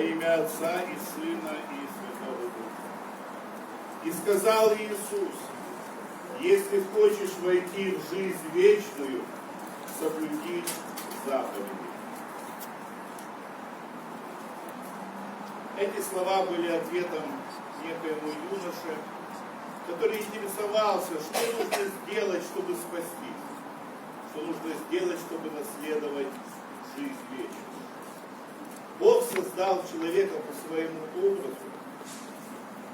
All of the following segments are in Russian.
Во имя Отца и Сына и Святого Духа. И сказал Иисус, если хочешь войти в жизнь вечную, соблюди заповеди. Эти слова были ответом некоему юноше, который интересовался, что нужно сделать, чтобы спастись, что нужно сделать, чтобы наследовать жизнь вечную. Бог создал человека по своему образу,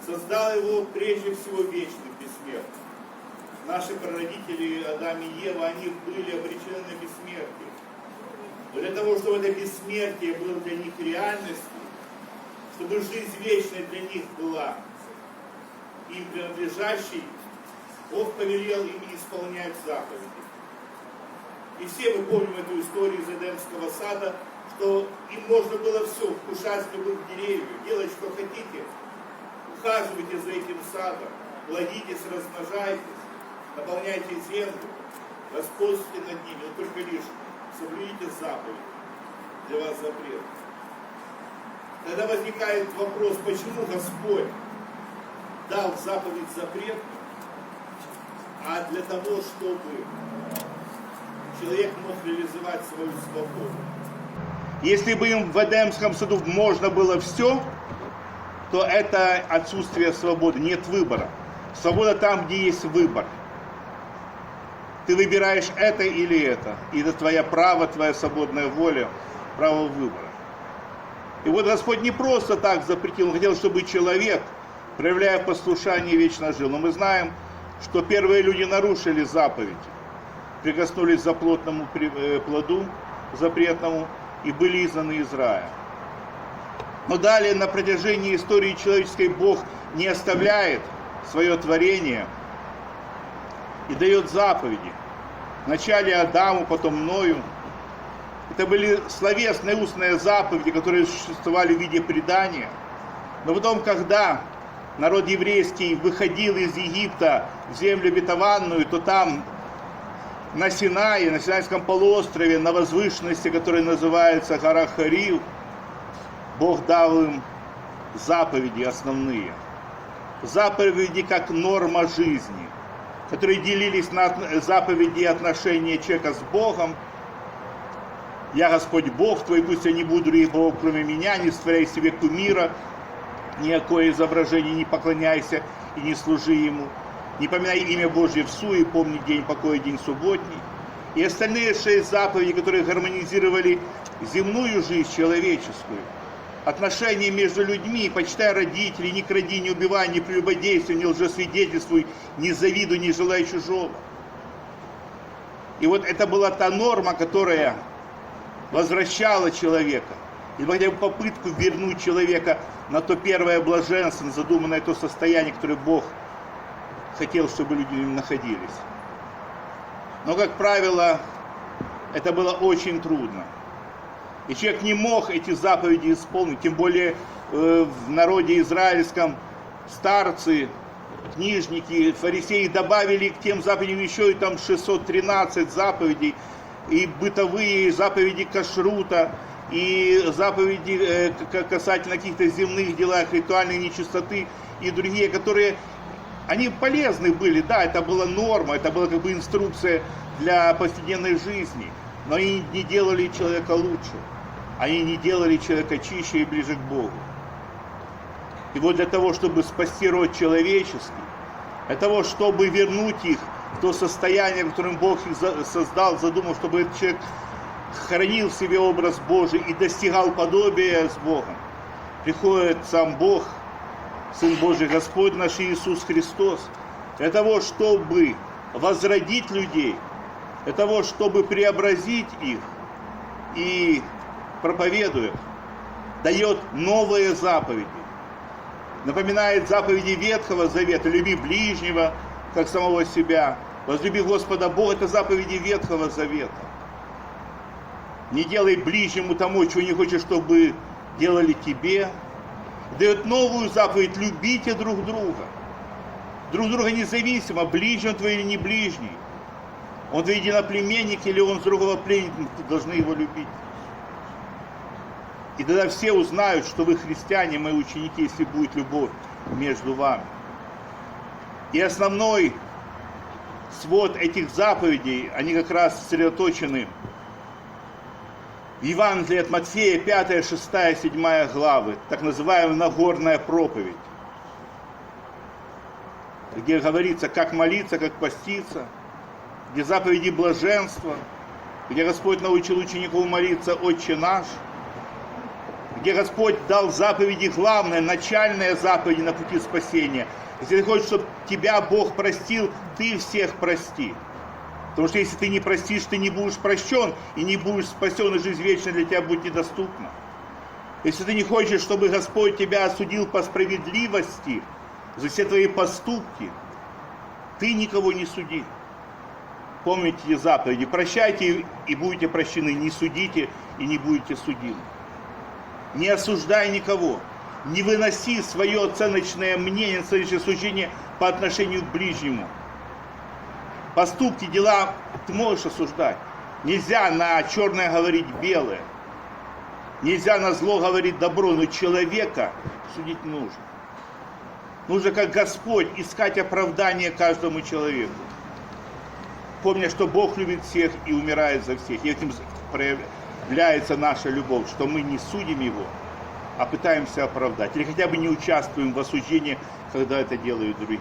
создал его прежде всего вечным, бессмертным. Наши прародители Адам и Ева, они были обречены на бессмертие. Но для того, чтобы это бессмертие было для них реальностью, чтобы жизнь вечная для них была им принадлежащей, Бог повелел им исполнять заповеди. И все мы помним эту историю из Эдемского сада, что им можно было все, вкушать с любых деревьев, делать, что хотите. Ухаживайте за этим садом, плодитесь, размножайтесь, наполняйте землю, господствуйте над ними, но только лишь соблюдите заповедь, для вас запрет. Тогда возникает вопрос, почему Господь дал заповедь запрет, а для того, чтобы человек мог реализовать свою свободу. Если бы им в Эдемском саду можно было все, то это отсутствие свободы, нет выбора. Свобода там, где есть выбор. Ты выбираешь это или это. И это твоя право, твоя свободная воля, право выбора. И вот Господь не просто так запретил, Он хотел, чтобы человек, проявляя послушание, вечно жил. Но мы знаем, что первые люди нарушили заповедь, прикоснулись за плотному э, плоду запретному и были изгнаны из рая. Но далее на протяжении истории человеческой Бог не оставляет свое творение и дает заповеди. Вначале Адаму, потом Мною – это были словесные устные заповеди, которые существовали в виде предания. Но потом, когда народ еврейский выходил из Египта в землю обетованную, то там на Синае, на Синайском полуострове, на возвышенности, которая называется гора Харив, Бог дал им заповеди основные. Заповеди как норма жизни, которые делились на заповеди отношения человека с Богом – я Господь Бог твой, пусть я не буду других богов, кроме меня, не створяй себе кумира, никакое изображение не поклоняйся и не служи ему. Не поминай имя Божье в суе, помни день покоя, день субботний. И остальные шесть заповедей, которые гармонизировали земную жизнь человеческую. Отношения между людьми, почитай родителей, не кради, не убивай, не прелюбодействуй, не лжесвидетельствуй, не завидуй, не желай чужого. И вот это была та норма, которая возвращала человека. И хотя бы попытку вернуть человека на то первое блаженство, задуманное то состояние, которое Бог хотел, чтобы люди находились. Но, как правило, это было очень трудно. И человек не мог эти заповеди исполнить, тем более э, в народе израильском старцы, книжники, фарисеи добавили к тем заповедям еще и там 613 заповедей, и бытовые заповеди кашрута, и заповеди э, касательно каких-то земных делах, ритуальной нечистоты и другие, которые, они полезны были, да, это была норма, это была как бы инструкция для повседневной жизни, но они не делали человека лучше, они не делали человека чище и ближе к Богу. И вот для того, чтобы спасти род человеческий, для того, чтобы вернуть их то состояние, в котором Бог их создал, задумал, чтобы этот человек хранил в себе образ Божий и достигал подобия с Богом. Приходит сам Бог, Сын Божий, Господь наш Иисус Христос, для того, чтобы возродить людей, для того, чтобы преобразить их и проповедует, дает новые заповеди. Напоминает заповеди Ветхого Завета, люби ближнего, как самого себя, Возлюби Господа Бога, это заповеди Ветхого Завета. Не делай ближнему тому, чего не хочешь, чтобы делали тебе. Дает новую заповедь, любите друг друга. Друг друга независимо, ближний он твой или не ближний. Он твой единоплеменник или он с другого племени, ты должны его любить. И тогда все узнают, что вы христиане, мои ученики, если будет любовь между вами. И основной свод этих заповедей, они как раз сосредоточены в Евангелии от Матфея 5, 6, 7 главы, так называемая Нагорная проповедь, где говорится, как молиться, как поститься, где заповеди блаженства, где Господь научил учеников молиться «Отче наш», где Господь дал заповеди главные, начальные заповеди на пути спасения. Если ты хочешь, чтобы тебя Бог простил, ты всех прости. Потому что если ты не простишь, ты не будешь прощен и не будешь спасен, и жизнь вечная для тебя будет недоступна. Если ты не хочешь, чтобы Господь тебя осудил по справедливости за все твои поступки, ты никого не суди. Помните эти заповеди. Прощайте и будете прощены. Не судите и не будете судимы. Не осуждай никого. Не выноси свое оценочное мнение, оценочное суждение по отношению к ближнему. Поступки, дела ты можешь осуждать. Нельзя на черное говорить белое. Нельзя на зло говорить добро, но человека судить нужно. Нужно, как Господь, искать оправдание каждому человеку. Помня, что Бог любит всех и умирает за всех. И этим проявляется наша любовь, что мы не судим Его, а пытаемся оправдать. Или хотя бы не участвуем в осуждении, когда это делают другие.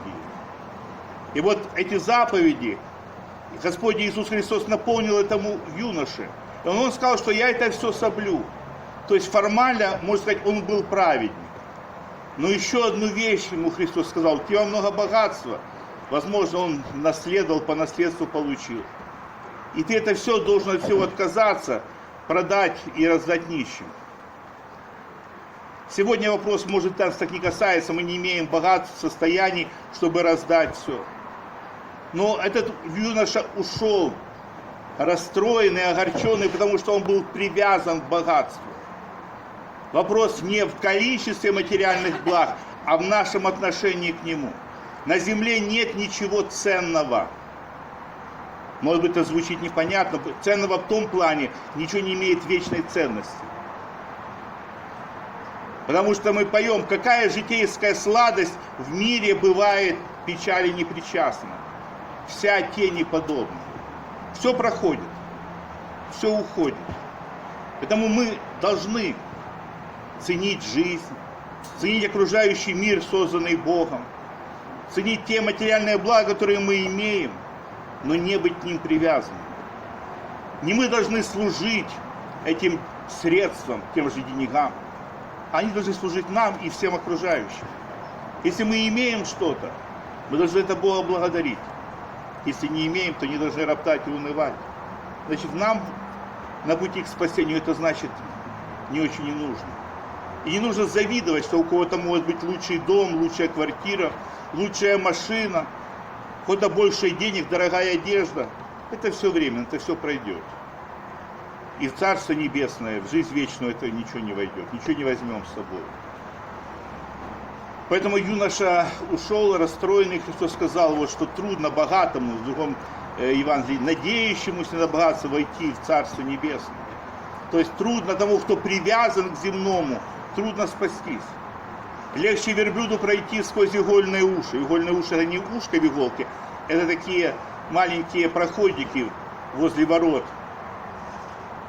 И вот эти заповеди Господь Иисус Христос наполнил этому юноше. И он сказал, что я это все соблю. То есть формально, можно сказать, он был праведник. Но еще одну вещь ему Христос сказал, у тебя много богатства. Возможно, он наследовал, по наследству получил. И ты это все должен от всего отказаться, продать и раздать нищим. Сегодня вопрос, может, нас так не касается, мы не имеем богатств, состояний, чтобы раздать все. Но этот юноша ушел расстроенный, огорченный, потому что он был привязан к богатству. Вопрос не в количестве материальных благ, а в нашем отношении к нему. На земле нет ничего ценного. Может быть, это звучит непонятно. Ценного в том плане, ничего не имеет вечной ценности. Потому что мы поем, какая житейская сладость в мире бывает печали непричастна вся тени подобна. Все проходит, все уходит. Поэтому мы должны ценить жизнь, ценить окружающий мир, созданный Богом, ценить те материальные блага, которые мы имеем, но не быть к ним привязанными. Не мы должны служить этим средствам, тем же деньгам. Они должны служить нам и всем окружающим. Если мы имеем что-то, мы должны это Бога благодарить. Если не имеем, то не должны роптать и унывать. Значит, нам на пути к спасению это значит не очень и нужно. И не нужно завидовать, что у кого-то может быть лучший дом, лучшая квартира, лучшая машина, куда больше денег, дорогая одежда. Это все временно, это все пройдет. И в Царство Небесное, в жизнь вечную это ничего не войдет, ничего не возьмем с собой. Поэтому юноша ушел расстроенный, Христос сказал, вот, что трудно богатому, в другом э, Евангелии, надеющемуся на богатство войти в Царство Небесное. То есть трудно тому, кто привязан к земному, трудно спастись. Легче верблюду пройти сквозь игольные уши. Игольные уши это не ушко в иголке, это такие маленькие проходики возле ворот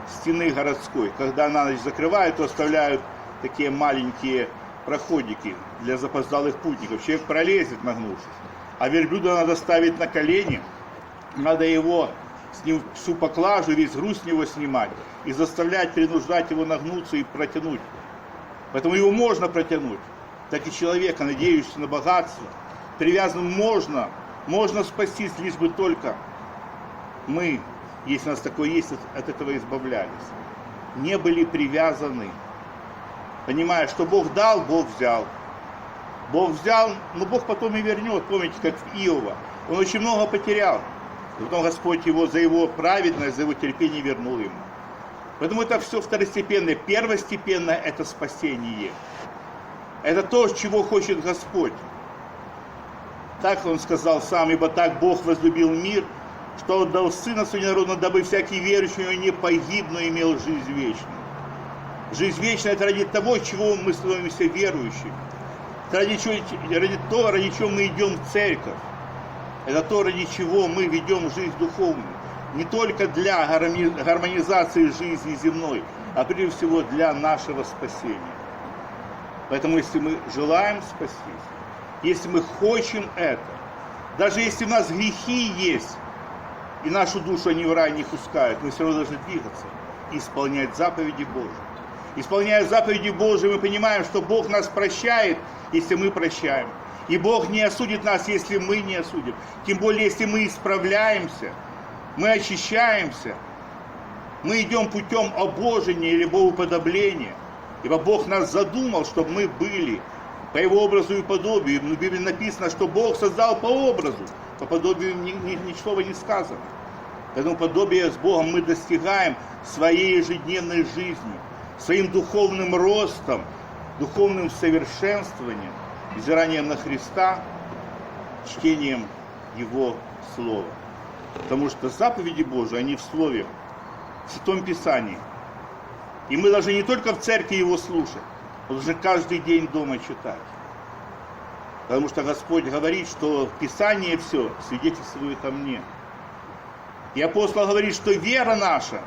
стены городской. Когда на ночь закрывают, то оставляют такие маленькие проходики для запоздалых путников. Человек пролезет, нагнувшись. А верблюда надо ставить на колени, надо его с ним всю поклажу, весь груз с него снимать и заставлять, принуждать его нагнуться и протянуть. Поэтому его можно протянуть. Так и человека, надеющегося на богатство, привязанным можно, можно спастись, лишь бы только мы, если у нас такое есть, от этого избавлялись. Не были привязаны понимая, что Бог дал, Бог взял. Бог взял, но Бог потом и вернет. Помните, как в Иова. Он очень много потерял. И потом Господь его за его праведность, за его терпение вернул ему. Поэтому это все второстепенное. Первостепенное – это спасение. Это то, чего хочет Господь. Так он сказал сам, ибо так Бог возлюбил мир, что отдал Сына Своего народа, дабы всякий верующий не погиб, но имел жизнь вечную. Жизнь вечная это ради того, чего мы становимся верующими. Это ради, чего, ради того, ради чего мы идем в церковь. Это то, ради чего мы ведем жизнь духовную. Не только для гармони- гармонизации жизни земной, а прежде всего для нашего спасения. Поэтому если мы желаем спастись, если мы хотим это, даже если у нас грехи есть, и нашу душу они в рай не пускают, мы все равно должны двигаться и исполнять заповеди Божьи. Исполняя заповеди Божьи, мы понимаем, что Бог нас прощает, если мы прощаем. И Бог не осудит нас, если мы не осудим. Тем более, если мы исправляемся, мы очищаемся, мы идем путем обожения или богоподобления. Ибо Бог нас задумал, чтобы мы были по Его образу и подобию. В Библии написано, что Бог создал по образу, по подобию ни, ни, ничего не сказано. Поэтому подобие с Богом мы достигаем своей ежедневной жизнью, своим духовным ростом, духовным совершенствованием, взиранием на Христа, чтением Его Слова. Потому что заповеди Божии, они в Слове, в Святом Писании. И мы должны не только в церкви его слушать, мы должны каждый день дома читать. Потому что Господь говорит, что Писание все свидетельствует о мне. И апостол говорит, что вера наша,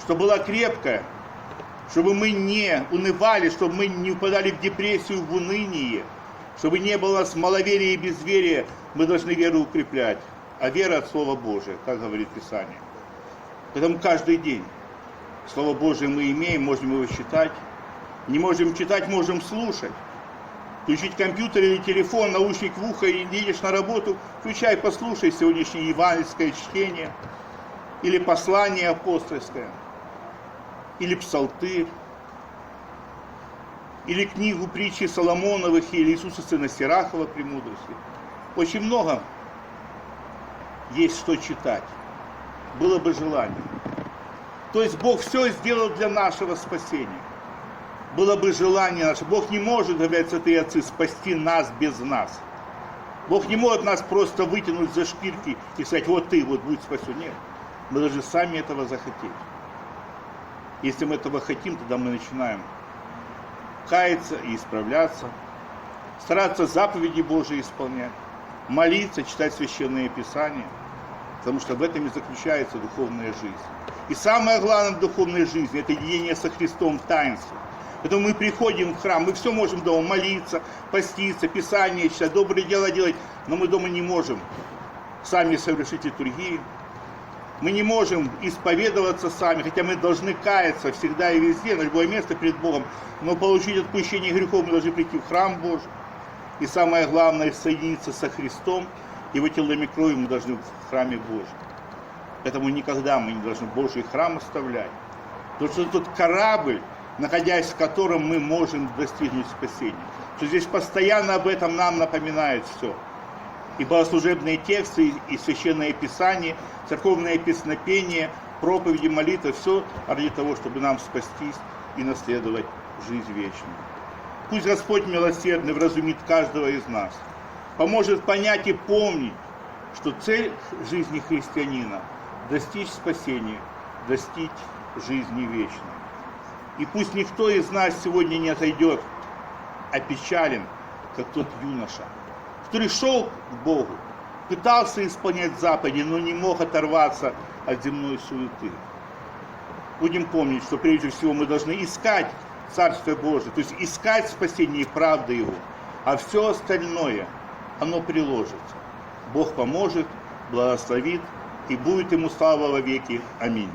что была крепкая, чтобы мы не унывали, чтобы мы не упадали в депрессию, в уныние, чтобы не было нас маловерия и безверия, мы должны веру укреплять. А вера от Слова Божия, как говорит Писание. Поэтому каждый день Слово Божие мы имеем, можем его читать. Не можем читать, можем слушать. Включить компьютер или телефон, наушник в ухо и едешь на работу, включай, послушай сегодняшнее евангельское чтение, или послание апостольское, или псалтырь, или книгу притчи Соломоновых или Иисуса Сына Сирахова «Премудрости». Очень много есть что читать. Было бы желание. То есть Бог все сделал для нашего спасения. Было бы желание наше. Бог не может, говорят святые отцы, спасти нас без нас. Бог не может нас просто вытянуть за шкирки и сказать, вот ты, вот будь спасен. Нет. Мы должны сами этого захотеть. Если мы этого хотим, тогда мы начинаем каяться и исправляться, стараться заповеди Божии исполнять, молиться, читать священные писания, потому что в этом и заключается духовная жизнь. И самое главное в духовной жизни – это единение со Христом в таинстве. Поэтому мы приходим в храм, мы все можем дома молиться, поститься, Писание читать, добрые дела делать, но мы дома не можем сами совершить литургию. Мы не можем исповедоваться сами, хотя мы должны каяться всегда и везде, на любое место перед Богом. Но получить отпущение грехов мы должны прийти в храм Божий. И самое главное, соединиться со Христом, Его телом и кровью мы должны в храме Божьем. Поэтому никогда мы не должны Божий храм оставлять. Потому что тот корабль, находясь в котором мы можем достигнуть спасения. Что здесь постоянно об этом нам напоминает все. И богослужебные тексты, и священное писание, церковное песнопение, проповеди, молитвы, все ради того, чтобы нам спастись и наследовать жизнь вечную. Пусть Господь милосердный вразумит каждого из нас, поможет понять и помнить, что цель жизни христианина – достичь спасения, достичь жизни вечной. И пусть никто из нас сегодня не отойдет опечален, как тот юноша, который шел к Богу, пытался исполнять заповеди, но не мог оторваться от земной суеты. Будем помнить, что прежде всего мы должны искать Царствие Божие, то есть искать спасение и правды Его, а все остальное, оно приложится. Бог поможет, благословит, и будет ему слава во веки. Аминь.